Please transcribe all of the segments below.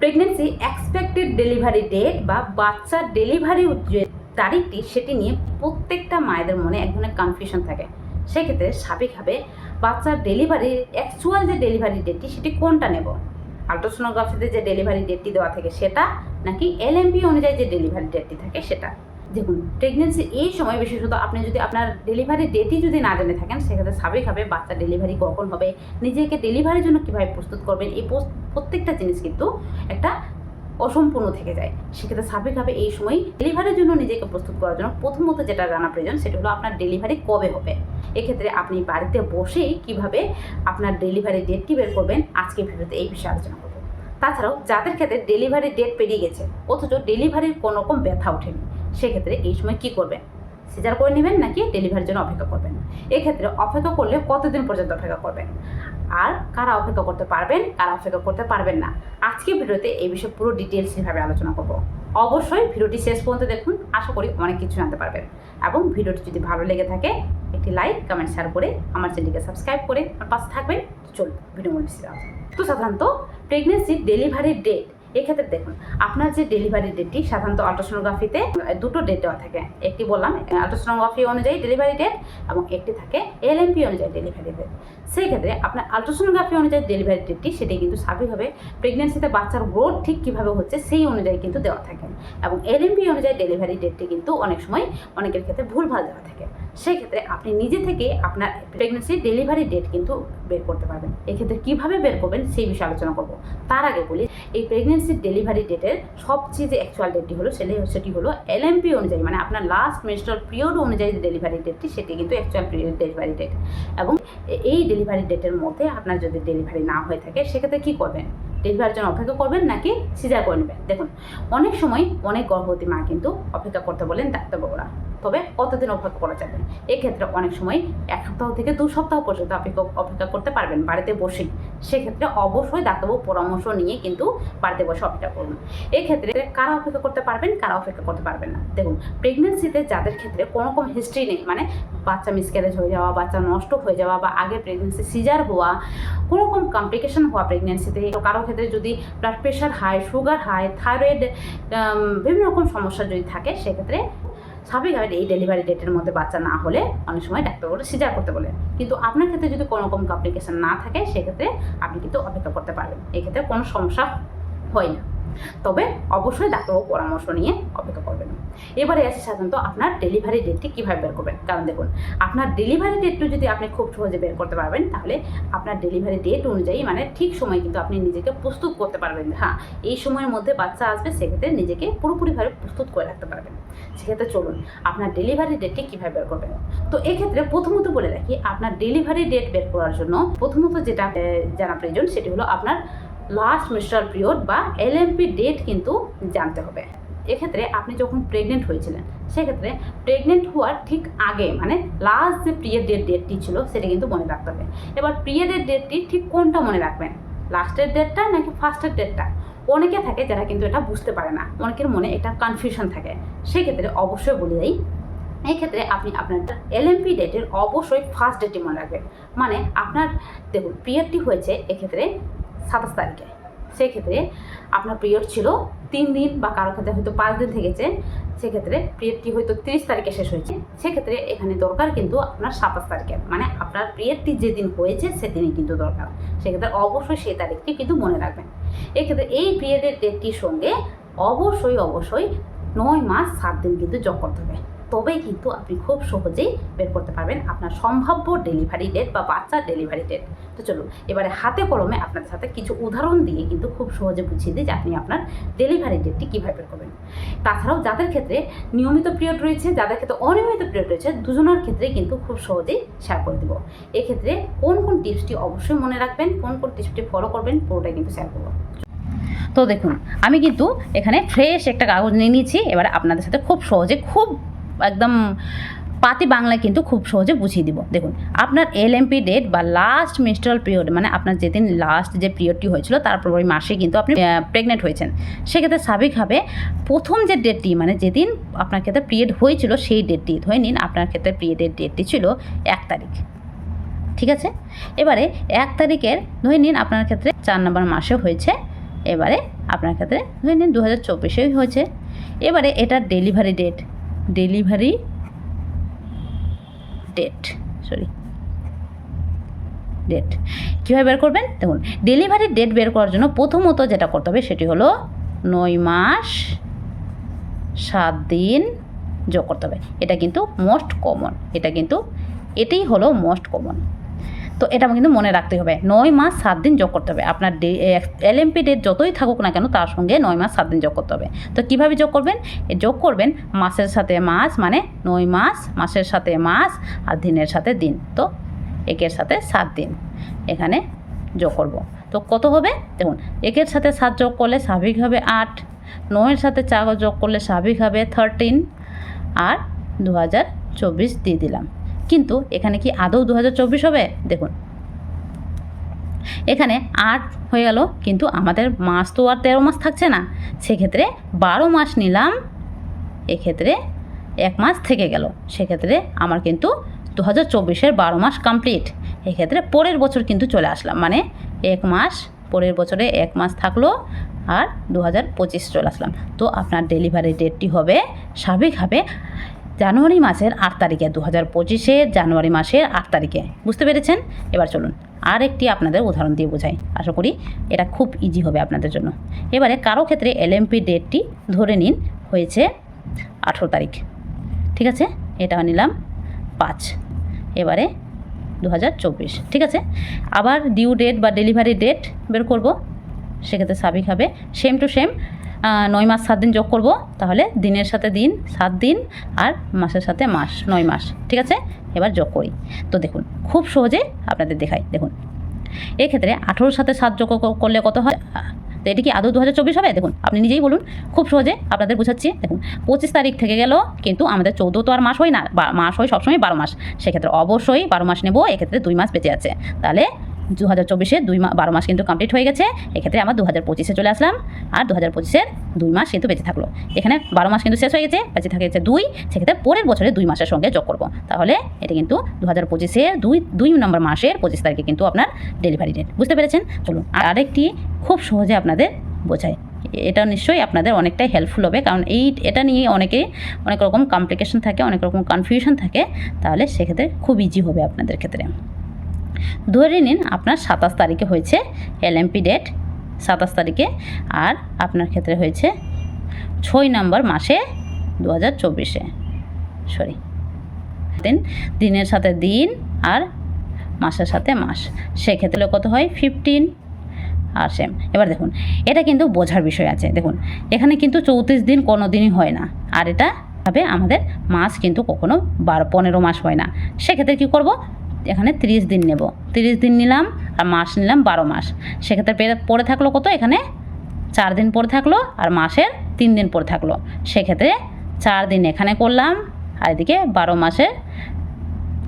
Pregnancy expected delivery date বা বাচ্চার delivery যে তারিখটি সেটি নিয়ে প্রত্যেকটা মায়েদের মনে এক ধরনের কনফিউশন থাকে। সেক্ষেত্রে স্বাভাবিকভাবে বাচ্চার ডেলিভারির অ্যাকচুয়াল যে ডেলিভারি ডেটটি সেটি কোনটা নেব? আলট্রাসোনোগ্রাফিতে যে ডেলিভারি ডেটটি দেওয়া থাকে সেটা, নাকি এলএমপি অনুযায়ী যে ডেলিভারি ডেটটি থাকে সেটা? দেখুন প্রেগনেন্সি এই সময় বিশেষত আপনি যদি আপনার ডেলিভারি ডেটই যদি না জেনে থাকেন, সেক্ষেত্রে স্বাভাবিকভাবে বাচ্চা ডেলিভারি কখন হবে। নিজেকে ডেলিভারির জন্য কীভাবে প্রস্তুত করবেন, এই প্রত্যেকটা জিনিস কিন্তু একটা অসম্পূর্ণ থেকে যায়। সেক্ষেত্রে স্বাভাবিকভাবে এই সময় ডেলিভারির জন্য নিজেকে প্রস্তুত করার জন্য প্রথমত যেটা জানা প্রয়োজন, সেটা হলো আপনার ডেলিভারি কবে হবে। এক্ষেত্রে আপনি বাড়িতে বসেই কীভাবে আপনার ডেলিভারি ডেটটি বের করবেন আজকে ভিডিওতে এই বিষয়ে আলোচনা করব। তাছাড়াও যাদের ক্ষেত্রে ডেলিভারি ডেট পেরিয়ে গেছে, অথচ ডেলিভারির কোনো রকম ব্যথা ওঠেনি সেক্ষেত্রে এই সময় কি করবেন সিজার করে নেবেন নাকি ডেলিভারির জন্য অপেক্ষা করবেন? এক্ষেত্রে অপেক্ষা করলে কতদিন পর্যন্ত অপেক্ষা করবেন? আর কারা অপেক্ষা করতে পারবেন, কারা অপেক্ষা করতে পারবেন না? আজকে ভিডিওতে এই বিষয়ে পুরো ডিটেলস ডিটেলসভাবে আলোচনা করব। অবশ্যই ভিডিওটি শেষ পর্যন্ত দেখুন, আশা করি অনেক কিছু জানতে পারবেন। এবং ভিডিওটি যদি ভালো লেগে থাকে, একটি লাইক কমেন্ট শেয়ার করে আমার চ্যানেলকে সাবস্ক্রাইব করে আমার পাশে থাকবেন। চলুন ভিডিও বেশি তো সাধারণত প্রেগনেন্সির ডেলিভারির ডেট এক্ষেত্রে দেখুন, আপনার যে ডেলিভারি ডেটটি সাধারণত আল্ট্রাসোনোগ্রাফিতে দুটো ডেট দেওয়া থাকে। একটি বললাম আল্ট্রাসোনোগ্রাফি অনুযায়ী ডেলিভারি ডেট এবং একটি থাকে এলএমপি অনুযায়ী ডেলিভারি ডেট সেই ক্ষেত্রে আপনার আল্ট্রাসোনোগ্রাফি অনুযায়ী ডেলিভারি ডেটটি সেটি কিন্তু স্বাভাবিকভাবে প্রেগনেন্সিতে বাচ্চার গ্রোথ ঠিক কীভাবে হচ্ছে, সেই অনুযায়ী কিন্তু দেওয়া থাকে। এবং এলএমপি অনুযায়ী ডেলিভারি ডেটটি কিন্তু অনেক সময় অনেকের ক্ষেত্রে ভুলভাল দেওয়া থাকে। সেই ক্ষেত্রে আপনি নিজে থেকে আপনার প্রেগনেন্সি ডেলিভারি ডেট কিন্তু বের করতে পারবেন। এক্ষেত্রে কীভাবে বের করবেন সেই বিষয়ে আলোচনা করব। তার আগে বলি, এই প্রেগনেন্সির ডেলিভারি ডেটের সবচেয়ে যে অ্যাকচুয়াল ডেটটি হলো সেটি সেটি হলো এলএমপি অনুযায়ী মানে আপনার লাস্ট মেনস্ট্রাল পিরিয়ড অনুযায়ী যে ডেলিভারি ডেটটি সেটি কিন্তু অ্যাকচুয়াল পিরিয়ড ডেলিভারি ডেট এবং এই ডেলিভারি ডেটের মধ্যে আপনার যদি ডেলিভারি না হয়ে থাকে, সেক্ষেত্রে কী করবেন? ডেলিভারির জন্য অপেক্ষা করবেন নাকি সিজার করে নেবেন? দেখুন, অনেক সময় অনেক গর্ভবতী মা কিন্তু অপেক্ষা করতে বলেন ডাক্তারবাবুরা। তবে কতদিন অপেক্ষা করা যাবে? এক্ষেত্রে অনেক সময় এক সপ্তাহ থেকে দু সপ্তাহ পর্যন্ত অপেক্ষা অপেক্ষা করতে পারবেন বাড়িতে বসেই সেক্ষেত্রে অবশ্যই ডাক্তারবাবু পরামর্শ নিয়ে কিন্তু বাড়িতে বসে অপেক্ষা করুন। এক্ষেত্রে কারা অপেক্ষা করতে পারবেন, কারা অপেক্ষা করতে পারবেন না? দেখুন প্রেগনেন্সিতে যাদের ক্ষেত্রে কোনো রকম হিস্ট্রি নেই মানে বাচ্চা মিসক্যারেজ হয়ে যাওয়া, বাচ্চা নষ্ট হয়ে যাওয়া বা আগে প্রেগনেন্সি সিজার হওয়া, কোনো রকম কমপ্লিকেশন হওয়া প্রেগনেন্সিতে কারও ক্ষেত্রে যদি blood pressure high sugar high thyroid বিভিন্ন রকম সমস্যা যদি থাকে, সেক্ষেত্রে স্বাভাবিকভাবে এই ডেলিভারি ডেটের মধ্যে বাচ্চা না হলে অনেক সময় ডাক্তার বলে সিজার করতে বলে কিন্তু আপনার ক্ষেত্রে যদি কোনো রকম কমপ্লিকেশান না থাকে, সেক্ষেত্রে আপনি কিন্তু অপেক্ষা করতে পারবেন। এক্ষেত্রে কোনো সমস্যা হয় না। তবে অবশ্যই ডাক্তারবাবু পরামর্শ নিয়ে অপেক্ষা করবেন। এবারে আসি সাধারণত আপনার ডেলিভারি ডেটটি কীভাবে বের করবেন? কারণ দেখুন, আপনার ডেলিভারি ডেটটি যদি আপনি খুব সহজে বের করতে পারবেন, তাহলে আপনার ডেলিভারি ডেট অনুযায়ী মানে ঠিক সময় কিন্তু আপনি নিজেকে প্রস্তুত করতে পারবেন। হ্যাঁ এই সময়ের মধ্যে বাচ্চা আসবে, সেক্ষেত্রে নিজেকে পুরোপুরিভাবে প্রস্তুত করে রাখতে পারবেন। সেক্ষেত্রে চলুন, আপনার ডেলিভারি ডেটটি কীভাবে বের করবেন? তো এক্ষেত্রে প্রথমত বলে রাখি, আপনার ডেলিভারি ডেট বের করার জন্য প্রথমত যেটা জানা প্রয়োজন, সেটি হলো আপনার লাস্ট মেস্ট্রাল পিরিয়ড বা এলএমপি ডেট কিন্তু জানতে হবে। এক্ষেত্রে আপনি যখন প্রেগনেন্ট হয়েছিলেন, সেক্ষেত্রে প্রেগনেন্ট হওয়ার ঠিক আগে মানে লাস্ট যে পিরিয়ডের ডেটটি ছিল, সেটা কিন্তু মনে রাখতে হবে। এবার পিরিয়ডের ডেটটি ঠিক কোনটা মনে রাখবেন? লাস্টের ডেটটা নাকি ফার্স্টের ডেটটা অনেকে থাকে যারা কিন্তু এটা বুঝতে পারে না। অনেকের মনে এটা কনফিউশন থাকে। সেক্ষেত্রে অবশ্যই বলে দেই এই ক্ষেত্রে আপনি আপনার এলএমপি ডেটের অবশ্যই ফার্স্ট ডেটটি মনে রাখবেন। মানে আপনার দেখুন পিরিয়ডটি হয়েছে, এক্ষেত্রে সাতাশ তারিখে। সেক্ষেত্রে আপনার পিরিয়ড ছিল তিন দিন বা কারও ক্ষেত্রে হয়তো পাঁচ দিন থেকেছে, সেক্ষেত্রে পিরিয়ডটি হয়তো তিরিশ তারিখে শেষ হয়েছে। সেক্ষেত্রে এখানে দরকার কিন্তু আপনার সাতাশ তারিখে মানে আপনার পিরিয়ডটি যেদিন হয়েছে সেদিনই কিন্তু দরকার। সেক্ষেত্রে অবশ্যই সেই তারিখটি কিন্তু মনে রাখবেন। এক্ষেত্রে এই পিরিয়ডের ডেটটির সঙ্গে অবশ্যই অবশ্যই নয় মাস সাত দিন কিন্তু যোগ করতে হবে। তবেই কিন্তু আপনি খুব সহজেই বের করতে পারবেন আপনার সম্ভাব্য ডেলিভারি ডেট বা বাচ্চার ডেলিভারি ডেট তো চলুন, এবারে হাতে কলমে আপনাদের সাথে কিছু উদাহরণ দিয়ে কিন্তু খুব সহজে বুঝিয়ে দিই যে আপনি আপনার ডেলিভারি ডেটটি কীভাবে বের করবেন। তাছাড়াও যাদের ক্ষেত্রে নিয়মিত পিরিয়ড রয়েছে, যাদের ক্ষেত্রে অনিয়মিত পিরিয়ড রয়েছে, দুজনের ক্ষেত্রে কিন্তু খুব সহজেই শেয়ার করে দেবো। এক্ষেত্রে কোন কোন টিপসটি অবশ্যই মনে রাখবেন, কোন কোন টিপসটি ফলো করবেন, পুরোটাই কিন্তু শেয়ার করব। তো দেখুন, আমি কিন্তু এখানে ফ্রেশ একটা কাগজ নিয়ে নিয়েছি, এবার আপনাদের সাথে খুব সহজে, খুব একদম পাতি বাংলায় কিন্তু খুব সহজে বুঝিয়ে দিব। দেখুন, আপনার এলএমপি ডেট বা লাস্ট মেনস্ট্রাল পিরিয়ড মানে আপনার যেদিন লাস্ট যে পিরিয়ডটি হয়েছিল তারপর ওই মাসে কিন্তু আপনি প্রেগনেন্ট হয়েছেন। সেক্ষেত্রে স্বাভাবিকভাবে প্রথম যে ডেটটি মানে যেদিন আপনার ক্ষেত্রে পিরিয়ড হয়েছিল, সেই ডেটটি ধরে নিন, আপনার ক্ষেত্রে পিরিয়ডের ডেটটি ছিল এক তারিখ। ঠিক আছে? এবারে এক তারিখের, ধরে নিন আপনার ক্ষেত্রে চার নম্বর মাসে হয়েছে, এবারে আপনার ক্ষেত্রে, ধরে নিন দু হাজার চব্বিশেই হয়েছে। এবারে এটার delivery date delivery date sorry date. কীভাবে বের করবেন? দেখুন, ডেলিভারি ডেট বের করার জন্য প্রথমত যেটা করতে হবে সেটি হলো নয় মাস, সাত দিন যোগ করতে হবে। এটা কিন্তু মোস্ট কমন এটা কিন্তু, এটাই হলো মোস্ট কমন তো এটা কিন্তু মনে রাখতে হবে। নয় মাস সাত দিন যোগ করতে হবে। আপনার এলএমপি ডেট যতই থাকুক না কেন, তার সঙ্গে নয় মাস সাত দিন যোগ করতে হবে। তো কীভাবে যোগ করবেন? যোগ করবেন মাসের সাথে মাস মানে নয় মাস, মাসের সাথে মাস আর দিনের সাথে দিন। তো একের সাথে সাত দিন এখানে যোগ করব। তো কত হবে? দেখুন, একের সাথে সাত যোগ করলে স্বাভাবিক হবে আট, নয়ের সাথে চার যোগ করলে স্বাভাবিক হবে থার্টিন আর দু হাজার চব্বিশ দিয়ে দিলাম। কিন্তু এখানে কি আদৌ দু হাজার চব্বিশ হবে? দেখুন। এখানে আট হয়ে গেল, কিন্তু আমাদের মাস তো আর তেরো মাস থাকছে না। সেক্ষেত্রে বারো মাস নিলাম, এক্ষেত্রে এক মাস থেকে গেল। সেক্ষেত্রে আমার কিন্তু দু হাজার চব্বিশের বারো মাস কমপ্লিট এক্ষেত্রে পরের বছর কিন্তু চলে আসলাম। মানে এক মাস, পরের বছরে এক মাস থাকল আর দু হাজার পঁচিশ চলে আসলাম। তো আপনার ডেলিভারি ডেটটি হবে স্বাভাবিকভাবে জানুয়ারি মাসের আট তারিখে দু হাজার পঁচিশে জানুয়ারি মাসের আট তারিখে। বুঝতে পেরেছেন? এবার চলুন আর একটি আপনাদের উদাহরণ দিয়ে বোঝাই। আশা করি এটা খুব ইজি হবে আপনাদের জন্য। এবারে কারও ক্ষেত্রে এলএমপি ডেটটি ধরে নিন, হয়েছে আঠেরো তারিখ। ঠিক আছে? এটা নিলাম পাঁচ। এবারে দু হাজার চব্বিশ। ঠিক আছে? আবার ডিউ ডেট বা ডেলিভারি ডেট বের করব। সেক্ষেত্রে স্বাভাবিক হবে। সেম টু সেম নয় মাস, সাত দিন যোগ করব। তাহলে দিনের সাথে দিন, সাত দিন আর মাসের সাথে মাস, নয় মাস। ঠিক আছে? এবার যোগ করি। তো দেখুন, খুব সহজে আপনাদের দেখাই। দেখুন, এক্ষেত্রে আঠেরোর সাথে সাত যোগ করলে কত হয়? তো এটি কি আদৌ দু হবে? দেখুন, আপনি নিজেই বলুন। খুব সহজে আপনাদের বোঝাচ্ছি। দেখুন, পঁচিশ তারিখ থেকে গেল, কিন্তু আমাদের চৌদ্দ তো আর মাস হয় না। মাস হয় সবসময় বারো মাস। সেক্ষেত্রে অবশ্যই বারো মাস নেব। এক্ষেত্রে দুই মাস বেঁচে আছে। তাহলে দু হাজার চব্বিশে দুই মা বারো মাস কিন্তু কমপ্লিট হয়ে গেছে। এক্ষেত্রে আমার দু হাজার পঁচিশে চলে আসলাম। আর দু হাজার পঁচিশের দুই মাস কিন্তু বেঁচে থাকল। এখানে বারো মাস কিন্তু শেষ হয়ে গেছে, বেঁচে থাকে গেছে দুই। সেক্ষেত্রে পরের বছরে দুই মাসের সঙ্গে যোগ করব। তাহলে এটা কিন্তু দু হাজার পঁচিশের দুই দুই নম্বর মাসের পঁচিশ তারিখে কিন্তু আপনার ডেলিভারি ডেট বুঝতে পেরেছেন? চলুন, আর আরেকটি খুব সহজে আপনাদের বোঝায় এটা নিশ্চয়ই আপনাদের অনেকটাই হেল্পফুল হবে, কারণ এই এটা নিয়ে অনেকেই অনেক রকম কমপ্লিকেশন থাকে, অনেক রকম কনফিউশন থাকে। তাহলে সেক্ষেত্রে খুব ইজি হবে আপনাদের ক্ষেত্রে। ধরে নিন আপনার সাতাশ তারিখে হয়েছে এলএমপি ডেট সাতাশ তারিখে, আর আপনার ক্ষেত্রে হয়েছে ছয় নম্বর মাসে দু হাজার চব্বিশে। সরি দিন দিনের সাথে দিন আর মাসের সাথে মাস। সেক্ষেত্রে কত হয়? ফিফটিন আর সেম এবার দেখুন, এটা কিন্তু বোঝার বিষয় আছে। দেখুন, এখানে কিন্তু চৌত্রিশ দিন কোনো দিনই হয় না। আর এটা ভাবে আমাদের মাস কিন্তু কখনো বারো, পনেরো মাস হয় না। সেক্ষেত্রে কী করব? এখানে তিরিশ দিন নেব। তিরিশ দিন নিলাম, আর মাস নিলাম বারো মাস। সেক্ষেত্রে পড়ে থাকল কত এখানে? চার দিন পরে থাকল, আর মাসের তিন দিন পরে থাকল। সেক্ষেত্রে চার দিন এখানে করলাম, আর এদিকে বারো মাসের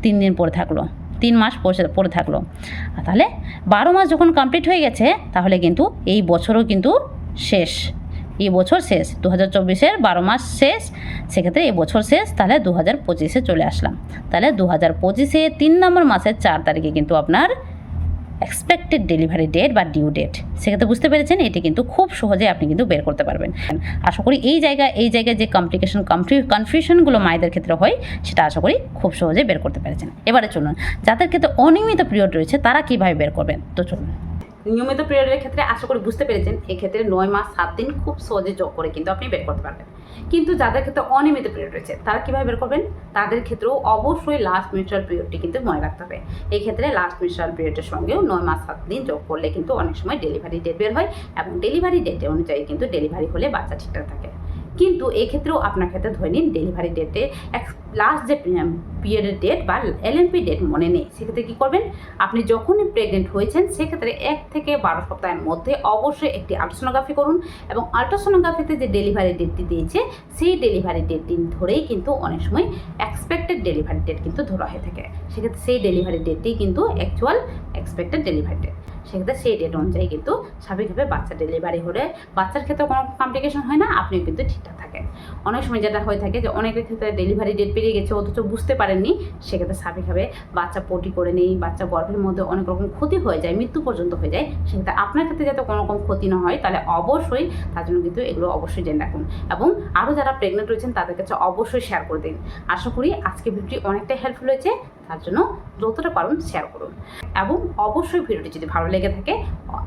তিন দিন পরে থাকল। তিন মাস পরে থাকল। তাহলে বারো মাস যখন কমপ্লিট হয়ে গেছে, তাহলে কিন্তু এই বছরও কিন্তু শেষ। এই বছর শেষ দু হাজার চব্বিশের বারো মাস শেষ, সেক্ষেত্রে এই বছর শেষ, তাহলে দু হাজার পঁচিশে চলে আসলাম। তাহলে দু হাজার পঁচিশে তিন নম্বর মাসের চার তারিখে কিন্তু আপনার এক্সপেক্টেড ডেলিভারি ডেট বা ডিউ ডেট সেক্ষেত্রে বুঝতে পেরেছেন, এটি কিন্তু খুব সহজে আপনি কিন্তু বের করতে পারবেন। আশা করি এই জায়গায় এই জায়গায় যে কমপ্লিকেশন কনফিউশনগুলো মায়েদের ক্ষেত্রে হয়, সেটা আশা করি খুব সহজে বের করতে পেরেছেন। এবারে চলুন, যাদের ক্ষেত্রে অনিয়মিত পিরিয়ড রয়েছে, তারা কীভাবে বের করবেন? তো চলুন। নিয়মিত পিরিয়ডের ক্ষেত্রে আশা করি বুঝতে পেরেছেন, এক্ষেত্রে নয় মাস, সাত দিন খুব সহজে যোগ করে কিন্তু আপনি বের করতে পারবেন। কিন্তু যাদের ক্ষেত্রে অনিয়মিত পিরিয়ড রয়েছে, তারা কীভাবে বের করবেন? তাদের ক্ষেত্রেও অবশ্যই লাস্ট মিউচুয়াল পিরিয়ডটি কিন্তু মনে রাখতে হবে। এই ক্ষেত্রে লাস্ট মিউচুয়াল পিরিয়ডের সঙ্গেও নয় মাস, সাত দিন যোগ করলে কিন্তু অনেক সময় ডেলিভারি ডেট বের হয় এবং ডেলিভারি ডেটের অনুযায়ী কিন্তু ডেলিভারি হলে বাচ্চা ঠিকঠাক থাকে। কিন্তু এক্ষেত্রেও আপনার ক্ষেত্রে ধরে নিন ডেলিভারি ডেটে এক লাস্ট যে পিরিয়ডের ডেট বা এলএমপি ডেট মনে নেই, সেক্ষেত্রে কী করবেন? আপনি যখনই প্রেগনেন্ট হয়েছেন, সেক্ষেত্রে এক থেকে বারো সপ্তাহের মধ্যে অবশ্যই একটি আলট্রাসোনোগ্রাফি করুন এবং আলট্রাসোনোগ্রাফিতে যে ডেলিভারি ডেটটি দিয়েছে, সেই ডেলিভারি ডেটটি ধরেই কিন্তু অনেক সময় এক্সপেক্টেড ডেলিভারি ডেট কিন্তু ধরা হয়ে থাকে। সেক্ষেত্রে সেই ডেলিভারি ডেটটি কিন্তু অ্যাকচুয়াল এক্সপেক্টেড ডেলিভারি ডেট সেক্ষেত্রে সেই ডেট অনুযায়ী কিন্তু স্বাভাবিকভাবে বাচ্চা ডেলিভারি হলে বাচ্চার ক্ষেত্রে কোনো কমপ্লিকেশন হয় না, আপনিও কিন্তু ঠিকঠাক থাকেন। অনেক সময় যেটা হয়ে থাকে যে অনেকের ক্ষেত্রে ডেলিভারি ডেট পেরিয়ে গেছে, অথচ বুঝতে পারেননি, সেক্ষেত্রে স্বাভাবিকভাবে বাচ্চা পটি করে নেই, বাচ্চা গর্ভের মধ্যে অনেক রকম ক্ষতি হয়ে যায়, মৃত্যু পর্যন্ত হয়ে যায়, সেক্ষেত্রে আপনার ক্ষেত্রে যাতে কোনো রকম ক্ষতি না হয়, তাহলে অবশ্যই তার জন্য কিন্তু এগুলো অবশ্যই জেনে রাখুন। এবং আরও যারা প্রেগনেন্ট রয়েছেন, তাদের কাছে অবশ্যই শেয়ার করে দিন। আশা করি আজকে ভিডিওটি অনেকটাই হেল্পফুল হয়েছে। তার জন্য যতটা পারুন শেয়ার করুন। এবং অবশ্যই ভিডিওটি যদি ভালো লেগে থাকে,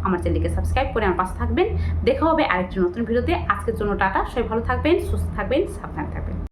আমার চ্যানেলকে সাবস্ক্রাইব করে আমার পাশে থাকবেন। দেখা হবে আরেকটি নতুন ভিডিওতে। আজকের জন্য টাটা। সবাই ভালো থাকবেন, সুস্থ থাকবেন, সাবধান থাকবেন।